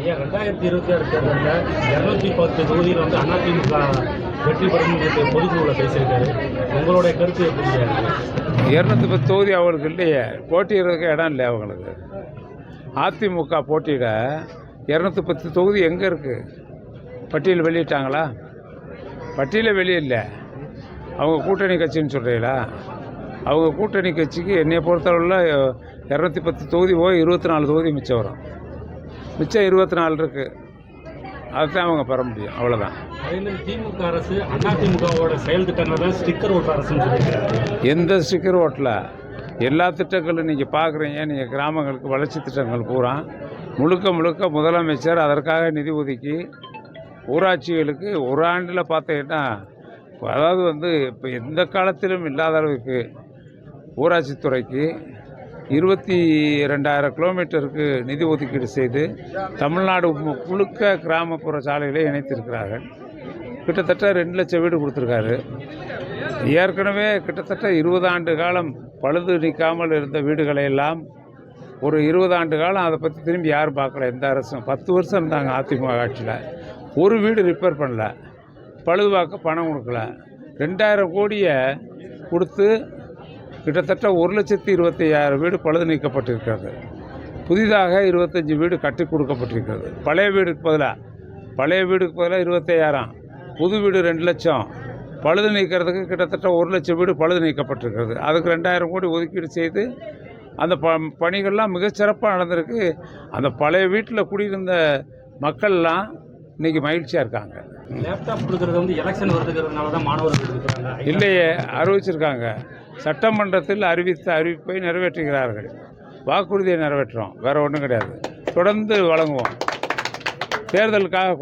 ஐயா ரெண்டாயிரத்தி இருபத்தி ஆறு தேர்தலில் இரநூத்தி பத்து தொகுதியில் வந்து அதிமுக வெற்றி பெறும் பொதுக்குழுவில் பேசியிருக்காரு. உங்களுடைய கருத்து எப்படி இரநூத்தி பத்து தொகுதி அவங்களுக்கு இல்லையே. போட்டியிடுறதுக்கு இடம் இல்லை அவங்களுக்கு? அதிமுக போட்டியிட இரநூத்தி பத்து தொகுதி எங்கே இருக்குது பட்டியல் வெளியிட்டாங்களா? பட்டியல வெளியில்ல அவங்க கூட்டணி கட்சின்னு சொல்கிறீங்களா அவங்க கூட்டணி கட்சிக்கு என்னை பொறுத்தளவில் இரநூத்தி பத்து தொகுதி போய் இருபத்தி நாலு தொகுதி மிச்சம் வரும். மிச்சம் இருபத்தி நாலு இருக்குது அதுதான் அவங்க பெற முடியும். அவ்வளோதான் திமுக அரசு அதிமுகவோட செயல் திட்டங்கள் தான் ஸ்டிக்கர் ஓட்டு அரசுன்னு சொல்லியிருக்காரு எந்த ஸ்டிக்கர் ஓட்டல? எல்லா திட்டங்களும் நீங்கள் பார்க்குறீங்க நீங்கள் கிராமங்களுக்கு வளர்ச்சி திட்டங்கள் பூரா. முழுக்க முழுக்க முதலமைச்சர் அதற்காக நிதி ஒதுக்கி ஊராட்சிகளுக்கு ஒரு ஆண்டில் பார்த்தீங்கன்னா அதாவது வந்து இப்போ எந்த காலத்திலும் இல்லாத அளவுக்கு ஊராட்சித்துறைக்கு இருபத்தி ரெண்டாயிரம் கிலோமீட்டருக்கு நிதி ஒதுக்கீடு செய்து தமிழ்நாடு முழுக்க கிராமப்புற சாலைகளை இணைத்திருக்கிறார்கள். கிட்டத்தட்ட ரெண்டு லட்சம் வீடு கொடுத்துருக்காரு. ஏற்கனவே கிட்டத்தட்ட இருபது ஆண்டு காலம் பழுது நிற்காமல் இருந்த வீடுகளை எல்லாம் ஒரு இருபது ஆண்டு காலம் அதை பற்றி திரும்பி யாரும் பார்க்கல. எந்த அரசும் பத்து வருஷம் இருந்தாங்க அதிமுக ஆட்சியில். ஒரு வீடு ரிப்பேர் பண்ணல. பழுதுபாக்க பணம் கொடுக்கல. ரெண்டாயிரம் கோடியை கொடுத்து கிட்டத்தட்ட ஒரு லட்சத்தி இருபத்தி ஐயாயிரம் வீடு பழுது நீக்கப்பட்டிருக்கிறது. புதிதாக இருபத்தஞ்சி வீடு கட்டி கொடுக்கப்பட்டிருக்கிறது. பழைய வீடுக்கு பதிலாக பழைய வீடுக்கு பதிலாக இருபத்தையாயிரம். புது வீடு ரெண்டு லட்சம். பழுது நீக்கிறதுக்கு கிட்டத்தட்ட ஒரு லட்சம் வீடு பழுது நீக்கப்பட்டிருக்கிறது. அதுக்கு ரெண்டாயிரம் கோடி ஒதுக்கீடு செய்து அந்த ப பணிகள்லாம் மிகச்சிறப்பாக நடந்திருக்கு. அந்த பழைய வீட்டில் குடியிருந்த மக்கள்லாம் இன்னைக்கு மகிழ்ச்சியாக இருக்காங்க. லேப்டாப் கொடுக்கறது வந்து எலெக்ஷன் வருதுங்கிறதுனால தான் மாணவர்கள் இல்லையே அறிவிச்சிருக்காங்க. சட்டமன்றத்தில் அறிவித்த அறிவிப்பை நிறைவேற்றுகிறார்கள். வாக்குறுதியை நிறைவேற்றுறோம். வேற ஒன்றும் கிடையாது. தொடர்ந்து வழங்குவோம். தேர்தலுக்காக